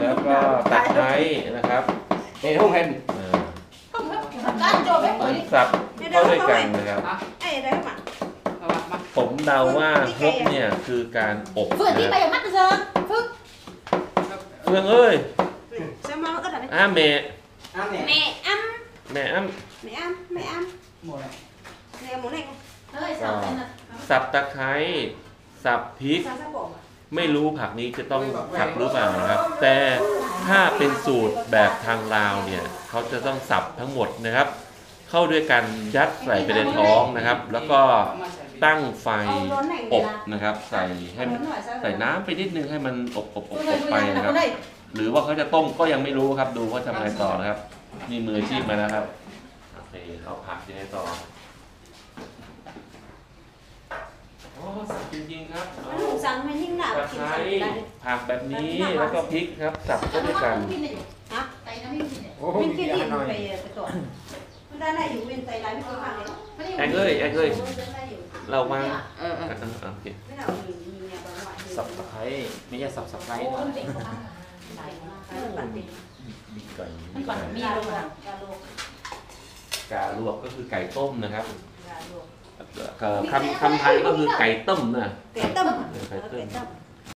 แล้วก็ตะไคร้นะครับเฮ้ยห้องแฮนอ่า Kan jo be มัน ko. สับเข้าด้วยกันนะครับ Ê đấy mà เอามามาผมเดาว่าฮกเนี่ยคือการอบ Vừa นะ đi ครับ bay mắt giờ. Phước เฟืองเอ้ย Sao mà ớt ở đây อ้าแม่อ้าวเนี่ย Mẹ ăn แม่อ้ำ Mẹ ăn Mẹ ăn หมดเลย Nè muốn này ơi sao thế này. สับตะไคร้สับพริก Sao sao bỏ mà ไม่รู้ผักนี้จะต้องสับหรือเปล่านะครับ แต่ถ้าเป็นสูตรแบบทางลาวเนี่ยเขาจะต้องสับทั้งหมดนะครับ เข้าด้วยกันยัดใส่ไปในท้องนะครับ แล้วก็ตั้งไฟ Ờ lớn này อ để บ là นะครับ ใส่ให้มัน Lớn hỏi sao ใส่ rồi น้ำไปนิดนึงให้มันอบอบอบ Tôi อ đây บ tôi ไป đây นะ là ครับ có đây. หรือว่าเขาจะต้มก็ยังไม่รู้ครับ ดูเขาทำอะไรต่อนะครับนี่มืออาชีพมาแล้วครับโอเคเอาผักยังไงต่อโอ้สับ จริงๆครับเอา Nó đủ sáng mà nhưng ตะ nào ไค kiểm ร้ tra lại ผักแบบนี้แล้วก็พริกครับสับเข้าด้วยกัน Hả? Tay nó mới nhìn này. โอ้โห Bên เดี๋ kia ยว thì ให้หน่อย phải phải tỏi Bên đây này dùng bên tay lái bên kia hàng đấy แอกเอ้ยแอกเอ้ยเรามาเออเอออะอะอะโอเค Cái nào nhìn nhìn nhà bà ngoại thì สับตะไคร้ไม่ใช่สับสไคร้ Ô, con tỉnh của ba. Đấy. Cái là bản tính มีไก่มันก่อนมี Gà ล luộc งมา Gà luộc กาลวกก็คือไก่ต้มนะครับ คำคำไทยก็คือไก่ต้มนะ Cái tâm Cái Ờ, tâm. Cái tâm